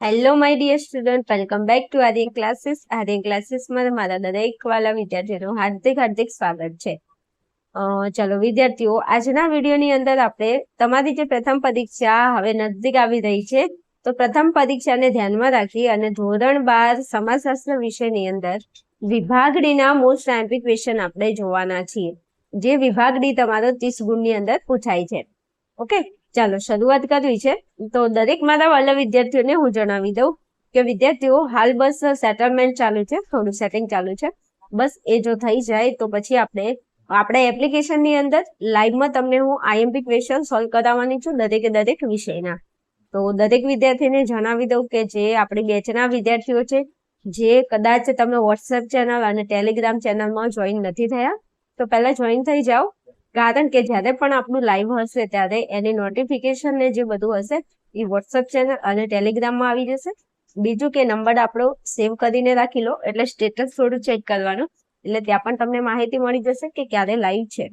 Hello my dear student welcome back to Aryan classes Aryan ક્લાસીસમાં મારા દરેક વાલા વિદ્યાર્થીઓનું હાર્દિક હાર્દિક સ્વાગત છે. ચલો, વિદ્યાર્થીઓ, આજના વિડીયોની અંદર આપણે તમારી જે પ્રથમ પરીક્ષા હવે નજદીક આવી રહી છે, તો પ્રથમ પરીક્ષાને ધ્યાનમાં રાખી અને ધોરણ બાર સમાજશાસ્ત્ર વિષયની અંદર વિભાગડીના મોસ્ટ આઈમ્પી ક્વેશ્ચન આપણે જોવાના છીએ. જે વિભાગડી તમારો ત્રીસ ગુણની અંદર પૂછાય છે. ઓકે ચાલો, શરૂઆત કરવી છે. તો દરેક મારા વાલા વિદ્યાર્થીઓને હું જણાવી દઉં કે વિદ્યાર્થીઓ, હાલ બસ સેટલમેન્ટ ચાલુ છે, થોડું સેટિંગ ચાલુ છે. બસ એ જો થઈ જાય તો પછી આપણે, આપણા એપ્લિકેશનની અંદર લાઈવમાં તમને હું આઈએમપી ક્વેશ્ચન સોલ્વ કરાવવાની છું દરેકે દરેક વિષયના. તો દરેક વિદ્યાર્થીને જણાવી દઉં કે જે આપણી બેચના વિદ્યાર્થીઓ છે, જે કદાચ તમે વોટ્સએપ ચેનલ અને ટેલિગ્રામ ચેનલમાં જોઈન નથી થયા, તો પહેલા જોઈન થઈ જાઓ. કારણ કે જ્યારે પણ આપણું લાઈવ હશે ત્યારે એની નોટિફિકેશન ને જે બધું હશે, એ વોટ્સઅપ ચેનલ અને ટેલિગ્રામમાં આવી જશે. બીજું કે નંબર આપણો સેવ કરીને રાખી લો, એટલે સ્ટેટસ થોડું ચેક કરવાનું. એટલે ત્યાં પણ તમને માહિતી મળી જશે કે ક્યારે લાઈવ છે.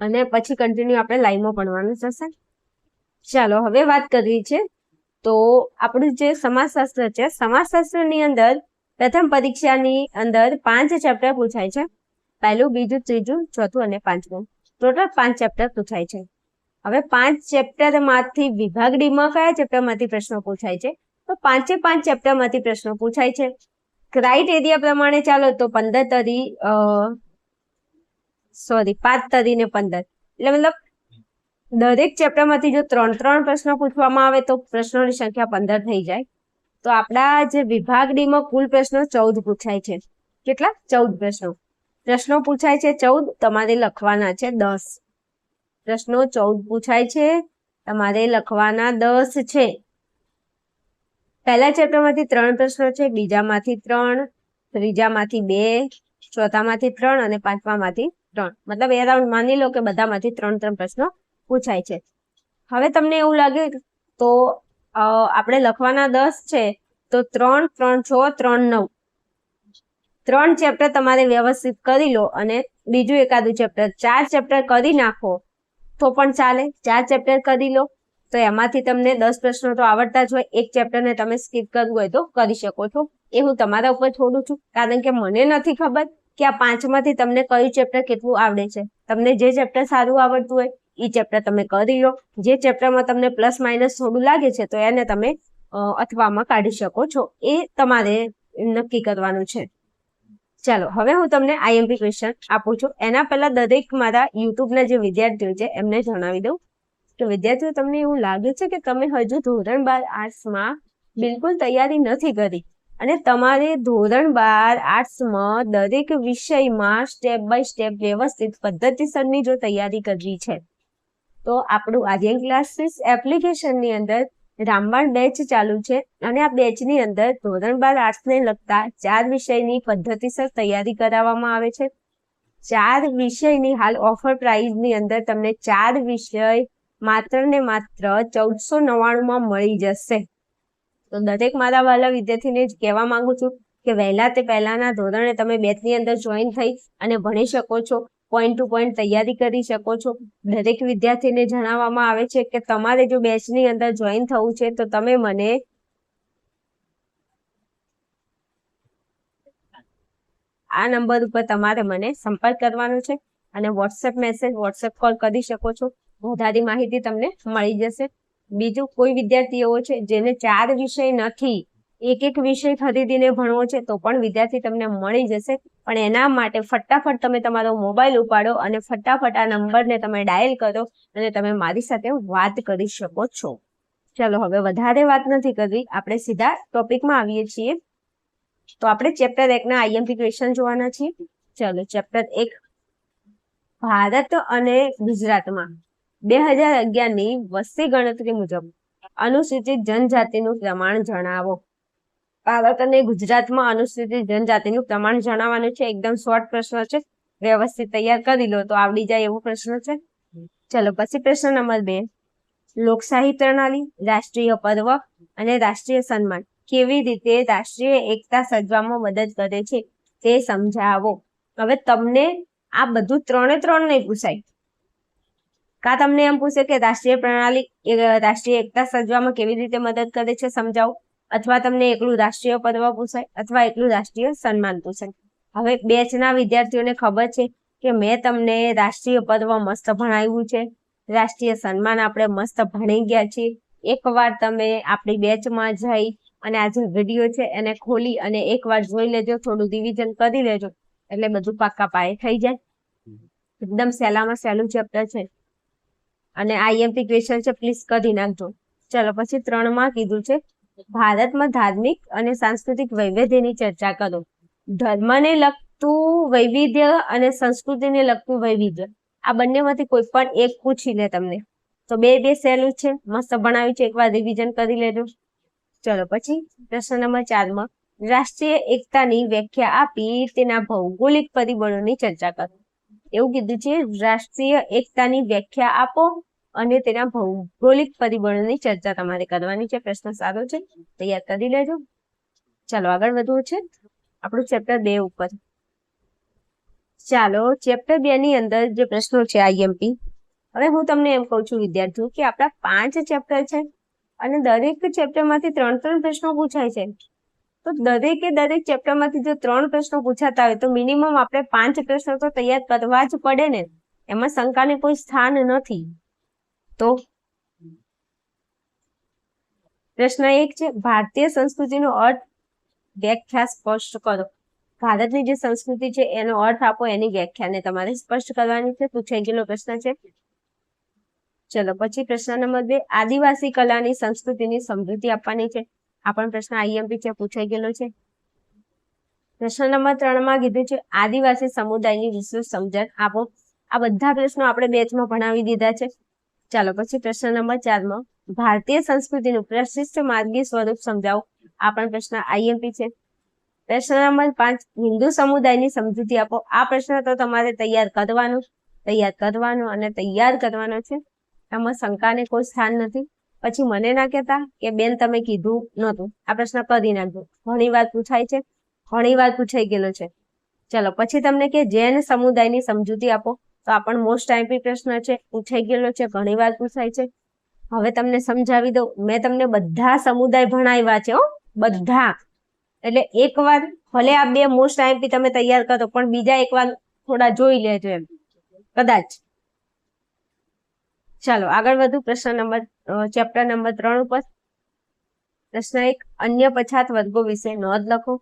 અને પછી કન્ટિન્યુ આપણે લાઈવમાં ભણવાનું થશે. ચાલો, હવે વાત કરવી છે. તો આપણું જે સમાજશાસ્ત્ર છે, સમાજશાસ્ત્રની અંદર પ્રથમ પરીક્ષાની અંદર પાંચ ચેપ્ટર પૂછાય છે. પહેલું, બીજું, ત્રીજું, ચોથું અને પાંચમું. ટોટલ પાંચ ચેપ્ટર પૂછાય છે. હવે પાંચ ચેપ્ટરમાંથી વિભાગ ડીમાં કયા ચેપ્ટરમાંથી પ્રશ્નો પૂછાય છે? તો પાંચે પાંચ ચેપ્ટરમાંથી પ્રશ્નો પૂછાય છે. ક્રાઇટેરિયા પ્રમાણે ચાલો તો પંદર તરી સોરી પાંચ તરી ને પંદર. એટલે મતલબ દરેક ચેપ્ટરમાંથી જો ત્રણ ત્રણ પ્રશ્નો પૂછવામાં આવે તો પ્રશ્નોની સંખ્યા પંદર થઈ જાય. તો આપણા જે વિભાગ ડીમાં કુલ પ્રશ્નો ચૌદ પૂછાય છે. કેટલા? ચૌદ પ્રશ્નો. પ્રશ્નો પૂછાય છે ચૌદ, તમારે લખવાના છે દસ. પ્રશ્નો ચૌદ પૂછાય છે, તમારે લખવાના દસ છે. પહેલા ચેપ્ટરમાંથી ત્રણ પ્રશ્નો છે, બીજામાંથી ત્રણ, ત્રીજામાંથી બે, ચોથામાંથી ત્રણ અને પાંચમામાંથી ત્રણ. મતલબ એ રાઉન્ડ માની લો કે બધામાંથી ત્રણ ત્રણ પ્રશ્નો પૂછાય છે. હવે તમને એવું લાગે તો આપણે લખવાના દસ છે, તો ત્રણ ત્રણ, છ, ત્રણ, નવ. ત્રણ ચેપ્ટર તમારે વ્યવસ્થિત કરી લો અને બીજું એકાદું ચેપ્ટર ચાર ચેપ્ટર કરી નાખો તો પણ ચાલે. ચાર ચેપ્ટર કરી લો તો એમાંથી તમને દસ પ્રશ્નો તો આવડતા જ હોય. એક ચેપ્ટરને તમે સ્કીપ કરવું હોય તો કરી શકો છો. એ હું તમારા ઉપર છોડું છું. કારણ કે મને નથી ખબર કે આ પાંચમાંથી તમને કયું ચેપ્ટર કેટલું આવડે છે. તમને જે ચેપ્ટર સારું આવડતું હોય એ ચેપ્ટર તમે કરી લો. જે ચેપ્ટરમાં તમને પ્લસ માઇનસ થોડું લાગે છે તો એને તમે અથવામાં કાઢી શકો છો. એ તમારે નક્કી કરવાનું છે. ચાલો, હવે હું તમને આઈએમપી ક્વેશ્ચન આપું છું. એના પહેલા દરેક મારા યુટ્યુબના જે વિદ્યાર્થીઓ છે, એમને જણાવી દઉં. કે વિદ્યાર્થીઓ, તમને એવું લાગે છે કે તમે હજુ ધોરણ બાર આર્ટ્સમાં બિલકુલ તૈયારી નથી કરી અને તમારે ધોરણ બાર આર્ટ્સમાં દરેક વિષયમાં સ્ટેપ બાય સ્ટેપ વ્યવસ્થિત પદ્ધતિસરની જો તૈયારી કરવી છે, તો આપણું આર્યન ક્લાસીસ એપ્લિકેશનની અંદર રામબાણ બેચ ચાલુ છે અને આ બેચની અંદર ધોરણ બાર આર્ટ્સને લગતા ચાર વિષયની પદ્ધતિસર તૈયારી કરાવવામાં આવે છે. ચાર વિષયની હાલ ઓફર પ્રાઇઝની અંદર તમને ચાર વિષય માત્ર ને માત્ર ચૌદસો નવ્વાણુંમાં મળી જશે. તો દરેક મારા વાલા વિદ્યાર્થીને જ કહેવા માંગુ છું કે વહેલા તે પહેલાના ધોરણે તમે બેચની અંદર જોઈન થઈ અને ભણી શકો છો. પોઈન્ટ ટુ પોઈન્ટ તૈયારી કરી શકો છો. દરેક વિદ્યાર્થીને જણાવવામાં આવે છે કે તમારે જો બેચની અંદર જોઈન થવું છે, તો તમે મને આ નંબર ઉપર તમારે મને સંપર્ક કરવાનો છે અને વોટ્સએપ મેસેજ વોટ્સએપ કોલ કરી શકો છો. વધારે માહિતી તમને મળી જશે. બીજું, કોઈ વિદ્યાર્થી એવો છે જેને ચાર વિષય નથી એક એક વિષય ખરીદીને ભણવો છે, તો પણ વિદ્યાર્થી તમને મળી જશે. પણ એના માટે ફટાફટ તમે તમારો મોબાઈલ ઉપાડો અને ફટાફટ આ નંબરને તમે ડાયલ કરો અને તમે મારી સાથે વાત કરી શકો છો. ચલો, હવે વધારે વાત નથી કરવી. આપણે સીધા ટોપિકમાં આવીએ છીએ. તો આપણે ચેપ્ટર એકના આઈએમપી ક્વેશ્ચન જોવાના છીએ. ચલો, ચેપ્ટર એક. ભારત અને ગુજરાતમાં બે હજાર અગિયારની વસ્તી ગણતરી મુજબ અનુસૂચિત જનજાતિનું પ્રમાણ જણાવો. ભારત અને ગુજરાતમાં અનુસૂચિત જનજાતિનું પ્રમાણ જણાવવાનું છે. એકદમ શોર્ટ પ્રશ્ન છે. વ્યવસ્થિત તૈયાર કરી લો તો આવડી જાય એવો પ્રશ્ન છે. ચલો, પછી પ્રશ્ન નંબર બે. લોકશાહી પ્રણાલી, રાષ્ટ્રીય પર્વ અને રાષ્ટ્રીય સન્માન કેવી રીતે રાષ્ટ્રીય એકતા સર્જવામાં મદદ કરે છે તે સમજાવો. હવે તમને આ બધું ત્રણે ત્રણ નહીં પૂછાય. કા તમને એમ પૂછે કે રાષ્ટ્રીય પ્રણાલી રાષ્ટ્રીય એકતા સર્જવામાં કેવી રીતે મદદ કરે છે સમજાવો. અથવા તમને એકલું રાષ્ટ્રીય પર્વ પૂછાય અથવા એકલું રાષ્ટ્રીય સન્માન પૂછાય. હવે બેચના વિદ્યાર્થીઓને ખબર છે કે મેં તમને રાષ્ટ્રીય પર્વ મસ્ત ભણાવ્યું છે. રાષ્ટ્રીય સન્માન આપણે મસ્ત ભણી ગયા છીએ. એકવાર તમે આપણી બેચમાં જઈ અને આ જે વીડિયો છે એને ખોલી અને એકવાર જોઈ લેજો, થોડું રિવિઝન કરી લેજો. એટલે બધું પાક્કા પાયે થઈ જાય. એકદમ સહેલામાં સહેલું ચેપ્ટર છે. અને આઈએમપી ક્વેશ્ચન છે પ્લીઝ કરી નાખજો. ચલો, પછી ત્રણમાં કીધું છે ભારતમાં ધાર્મિક અને સાંસ્કૃતિક વૈવિધ્યની ચર્ચા કરો. ધર્મને લગતું વૈવિધ્ય અને સંસ્કૃતિને લગતું વૈવિધ્ય. આ બંનેમાંથી કોઈ પણ એક પૂછી લે તમને. તો બે બે સહેલું છે. મસ્ત ભણાવ્યું છે. એકવાર રિવિઝન કરી લેજો. ચલો, પછી પ્રશ્ન નંબર ચારમાં. રાષ્ટ્રીય એકતાની વ્યાખ્યા આપી તેના ભૌગોલિક પરિબળોની ચર્ચા કરો. એવું કીધું છે, રાષ્ટ્રીય એકતાની વ્યાખ્યા આપો અને તેના ભૌગોલિક પરિબળોની ચર્ચા તમારે કરવાની છે. પ્રશ્ન સારો છે. તૈયાર કરી લેજો. ચાલો આગળ વધવું છે. આપણું ચેપ્ટર બે ઉપર. ચાલો ચેપ્ટર બે ની અંદર જે પ્રશ્નો છે આઈએમપી હવે હું તમને એમ કહું છું, વિદ્યાર્થીઓ, કે આપણા પાંચ ચેપ્ટર છે અને દરેક ચેપ્ટરમાંથી ત્રણ ત્રણ પ્રશ્નો પૂછાય છે. તો દરેકે દરેક ચેપ્ટરમાંથી જો ત્રણ પ્રશ્નો પૂછાતા હોય, તો મિનિમમ આપણે પાંચ પ્રશ્નો તો તૈયાર કરવા જ પડે ને. એમાં શંકાને કોઈ સ્થાન નથી. તો પ્રશ્ન એક છે, ભારતીય સંસ્કૃતિનો અર્થ વ્યાખ્યા સ્પષ્ટ કરો. ભારતની જે સંસ્કૃતિ છે, એનો અર્થ આપો એની વ્યાખ્યાને તમારે સ્પષ્ટ કરવાની છે. પૂછાઈ ગયેલો પ્રશ્ન છે. ચલો, પછી પ્રશ્ન નંબર બે, આદિવાસી કલાની સંસ્કૃતિની સમૃદ્ધિ આપવાની છે. આ પણ પ્રશ્ન આઈએમપી છે, પૂછાઈ ગયેલો છે. પ્રશ્ન નંબર ત્રણમાં કીધું છે, આદિવાસી સમુદાયની વિશેષ સમજણ આપો. આ બધા પ્રશ્નો આપણે બેચમાં ભણાવી દીધા છે. ચાલો, પછી પ્રશ્ન નંબર ચારમાં. ભારતીય સંસ્કૃતિનું પ્રશિષ્ટ માર્ગી સ્વરૂપ સમજાવો. આ પણ પ્રશ્ન આઈએમપી છે. પ્રશ્ન નંબર પાંચ, હિન્દુ સમુદાયની સમજૂતી આપો. આ પ્રશ્ન તો તમારે તૈયાર કરવાનું, તૈયાર કરવાનો અને તૈયાર કરવાનો છે. આમાં શંકાને કોઈ સ્થાન નથી. પછી મને ના કહેતા કે બેન, તમે કીધું નહોતું. આ પ્રશ્ન કરી નાખજો. ઘણી વાર પૂછાય છે. ઘણી વાર પૂછાઈ ગયેલો છે. ચલો, પછી તમને કે જૈન સમુદાયની સમજૂતી આપો. તો આ પણ મોસ્ટ આઈપી પ્રશ્ન છે, પૂછાઈ ગયેલો છે, ઘણી વાર પૂછાય છે. હવે તમને સમજાવી દઉં, મેં તમને બધા સમુદાય ભણાવ્યા છે હો, બધા. એટલે એકવાર ભલે આ બે મોસ્ટ આઈપી તમે તૈયાર કરો, પણ બીજા એકવાર થોડા જોઈ લેજો એમ. કદાચ. ચાલો, આગળ વધુ પ્રશ્ન નંબર ચેપ્ટર નંબર ત્રણ ઉપર. પ્રશ્ન એક, અન્ય પછાત વર્ગો વિશે નોંધ લખો.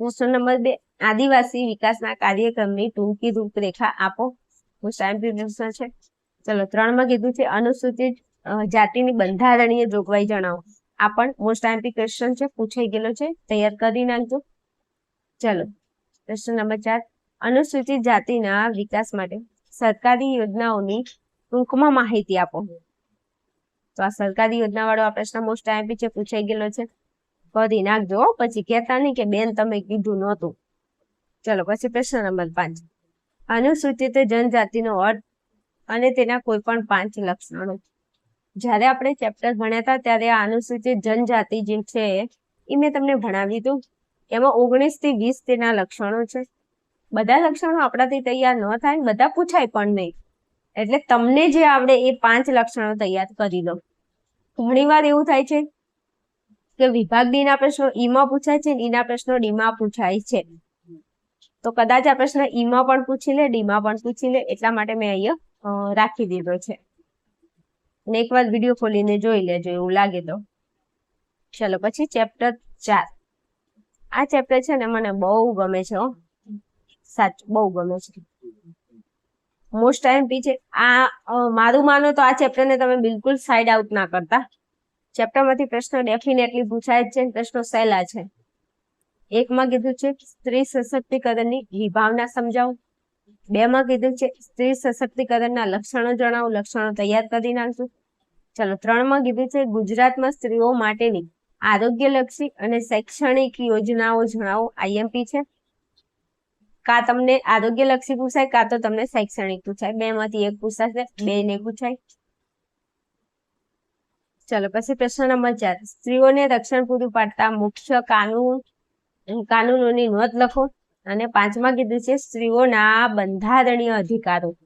પ્રશ્ન નંબર બે, આદિવાસી વિકાસના કાર્યક્રમની ટૂંકી રૂપરેખા આપો. મોસ્ટ આઈપી પ્રશ્ન છે. ચલો, ત્રણમાં કીધું છે, અનુસૂચિત જાતિની બંધારણીય જોગવાઈ જણાવો. આ પણ મોસ્ટ એમ્પી ક્વેશ્ચન છે, પૂછાઈ ગયેલો છે, તૈયાર કરી નાખજો. ચલો, પ્રશ્ન નંબર ચાર. અનુસૂચિત જાતિના વિકાસ માટે સરકારી યોજનાઓની ટૂંકમાં માહિતી આપો. તો આ સરકારી યોજના વાળો આ પ્રશ્ન મોસ્ટ આઈપી છે, પૂછાઈ ગયેલો છે. કરી નાખજો પછી કહેતા નહીં કે બેન, તમે કીધું નહોતું. ચલો, પછી પ્રશ્ન નંબર પાંચ. અનુસૂચિત જનજાતિનો અર્થ અને તેના કોઈ પણ પાંચ લક્ષણો. જ્યારે આપણે ચેપ્ટર ભણ્યા હતા, ત્યારે આ અનુસૂચિત જનજાતિ જે છે એ મેં તમને ભણાવ્યું હતું. એમાં ઓગણીસથી વીસ તેના લક્ષણો છે. બધા લક્ષણો આપણાથી તૈયાર ન થાય, બધા પૂછાય પણ નહીં. એટલે તમને જે આવડે એ પાંચ લક્ષણો તૈયાર કરી દો. ઘણી વાર એવું થાય છે કે વિભાગ ડી ના પ્રશ્નો ઈમાં પૂછાય છે ઈના પ્રશ્નો ડીમાં પૂછાય છે. તો કદાચ આ પ્રશ્ન ઈમાં પણ પૂછી લે ડીમાં પણ પૂછી લે, એટલા માટે મેં અહીંયા રાખી દીધો છે. ને એકવાર વીડિયો ખોલીને જોઈ લેજો, એવું લાગે તો. ચલો, પછી ચેપ્ટર ચાર. આ ચેપ્ટર છે ને મને બહુ ગમે છે, હો. સાચું, બહુ ગમે છે. મોસ્ટ ટાઈમ પી છે. આ મારું માનો તો આ ચેપ્ટરને તમે બિલકુલ સાઈડ આઉટ ના કરતા. ચેપ્ટરમાંથી પ્રશ્નો ડેફિનેટલી પૂછાય જ છે પ્રશ્નો સહેલા છે. એકમાં કીધું છે સ્ત્રી સશક્તિકરણની વિભાવના સમજાવો. બે માં કીધું છે સ્ત્રી સશક્તિકરણના લક્ષણો જણાવો. લક્ષણો તૈયાર કરી નાખજો. ચલો ત્રણમાં કીધું છે ગુજરાતમાં સ્ત્રીઓ માટેની આરોગ્યલક્ષી અને શૈક્ષણિક યોજનાઓ જણાવો. આઈએમપી છે. કા તમને આરોગ્યલક્ષી પૂછાય, કા તો તમને શૈક્ષણિક પૂછાય. બે માંથી એક પૂછાશે બે ને પૂછાય. ચલો, પછી પ્રશ્ન નંબર ચાર. સ્ત્રીઓને રક્ષણ પૂરું પાડતા મુખ્ય કાનૂન કાનૂનોની નોંધ લખો અને પાંચમા કીધું છે, સ્ત્રીઓના બંધારણીય અધિકારો.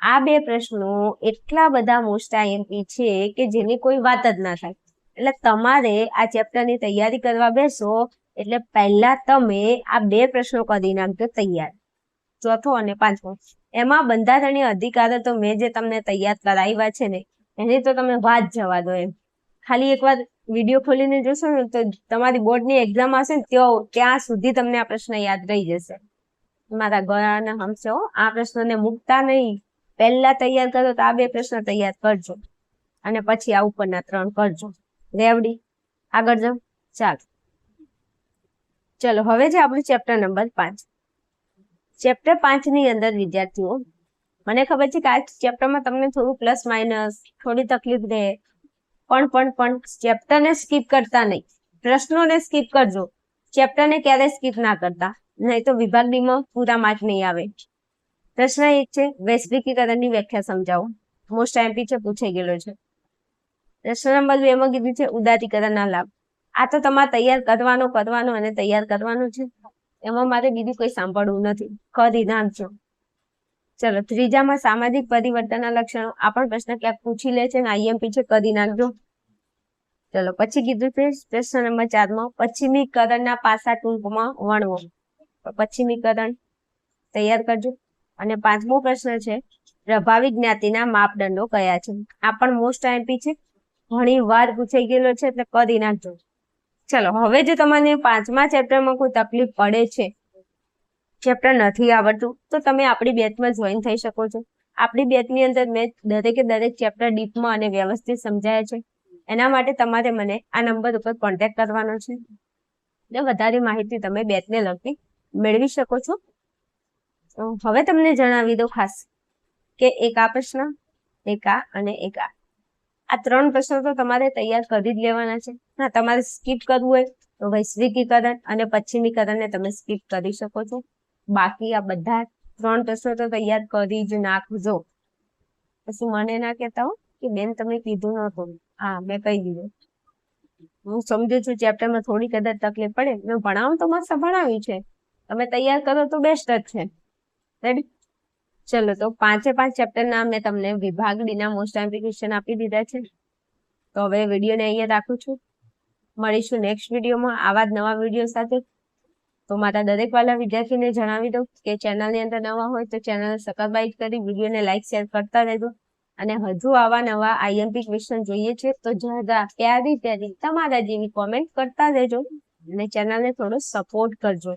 આ બે પ્રશ્નો એટલા બધા મોસ્ટ આઈએમપી છે કે જેની કોઈ વાત જ ના થાય. એટલે તમારે આ ચેપ્ટરની તૈયારી કરવા બેસો, એટલે પહેલા તમે આ બે પ્રશ્નો કરી નાખજો તૈયાર. ચોથો અને પાંચમો. એમાં બંધારણીય અધિકારો તો મેં જે તમને તૈયાર કરાવ્યા છે ને, એની તો તમે વાત જવા દો એમ. ખાલી એકવાર વીડિયો ખોલીને જોશો ને તો તમારી બોર્ડની એક્ઝામ હશે ને ત્યાં ત્યાં સુધી તમને આ પ્રશ્ન યાદ રહી જશે. મારા ગળાને હમશે આ પ્રશ્નને મૂકતા નહીં. પહેલા તૈયાર કરો તો આ બે પ્રશ્ન તૈયાર કરજો. અને પછી આ ઉપરના ત્રણ કરજો. રેવડી, આગળ જાઓ. ચાલો. ચલો, હવે છે આપણું ચેપ્ટર નંબર પાંચ. ચેપ્ટર પાંચની અંદર વિદ્યાર્થીઓ, મને ખબર છે કે આ ચેપ્ટરમાં તમને થોડું પ્લસ માઇનસ થોડી તકલીફ રહે. પણ પણ પણ ચેપ્ટરને સ્કીપ કરતા નહીં. પ્રશ્નોને સ્કીપ કરજો. ચેપ્ટરને ક્યારેય સ્કીપ ના કરતા. નહીં તો વિભાગ ડીમાં પૂરા માર્ક નહીં આવે. પ્રશ્ન એક છે, વૈશ્વિકીકરણની વ્યાખ્યા સમજાવો. મોસ્ટ એમપી છે, પૂછાઈ ગયેલો છે. પ્રશ્ન નંબર બે માં કીધું છે, ઉદારીકરણના લાભ. આ તો તમારે તૈયાર કરવાનો કરવાનો અને તૈયાર કરવાનો છે. એમાં મારે બીજું કોઈ સાંભળવું નથી. કરી નાખજો ચલો, ત્રીજામાં સામાજિક પરિવર્તનના લક્ષણો. આ પણ પ્રશ્ન ક્યાંક પૂછી લે છે ને આઈએમપી છે કરી નાખજો. ચલો, પછી કીધું છે, પ્રશ્ન નંબર ચારમાં પશ્ચિમીકરણના પાસા ટૂંકમાં વણવો. પશ્ચિમીકરણ તૈયાર કરજો. અને પાંચમો પ્રશ્ન છે, પ્રભાવી જ્ઞાતિના માપદંડો કયા છે? આ પણ મોસ્ટ આઈએમપી છે. ઘણી વાર પૂછાઈ ગયેલો છે, એટલે કરી નાખજો. ચલો, હવે જો તમને પાંચમા ચેપ્ટરમાં કોઈ તકલીફ પડે છે ચેપ્ટર નથી આવડતું, તો તમે આપણી બેચમાં જોઈન થઈ શકો છો. આપણી બેચની અંદર મેં દરેકે દરેક ચેપ્ટર ડીપમાં અને વ્યવસ્થિત સમજાય છે. એના માટે તમારે મને આ નંબર ઉપર કોન્ટેક્ટ કરવાનો છે. ને વધારે માહિતી તમે બેચને લગતી મેળવી શકો છો. હવે તમને જણાવી દઉં ખાસ કે એક આ પ્રશ્ન, એક આ અને એક આ. આ ત્રણ પ્રશ્નો તો તમારે તૈયાર કરી જ લેવાના છે. તમારે સ્કીપ કરવું હોય તો વૈશ્વિકીકરણ અને પશ્ચિમીકરણને તમે સ્કીપ કરી શકો છો. બાકી આ બધા ત્રણ પ્રશ્નો તો તૈયાર કરી જ નાખજો. પછી મને ના કહેતા હો કે બેન તમે કીધું નતું હા, મેં કહી દીધું. હું સમજુ છું ચેપ્ટરમાં થોડી કદાચ તકલીફ પડે. મેં ભણાવું તો મસ્ત ભણાવ્યું છે. તમે તૈયાર કરો તો બેસ્ટ જ છે. રેડી ચલો, તો પાંચે પાંચ ચેપ્ટરના મેં તમને વિભાગ ડીના મોસ્ટ એપ્લિકેશન આપી દીધા છે. તો હવે વિડીયોને અહીંયા રાખું છું. મળીશું નેક્સ્ટ વિડીયોમાં આવા જ નવા વીડિયો સાથે. તો મારા દરેક વાલા વિદ્યાર્થીને જણાવી દઉં કે ચેનલની અંદર નવા હોય તો ચેનલ સબસ્ક્રાઇબ કરી, વિડીયોને લાઈક શેર કરતા રહેજો. અને હજુ આવા નવા આઈએમપી ક્વેશ્ચન જોઈએ છે, તો જરા પ્યારી પ્યારી તમારા જેવી કોમેન્ટ કરતા રહેજો અને ચેનલને થોડો સપોર્ટ કરજો.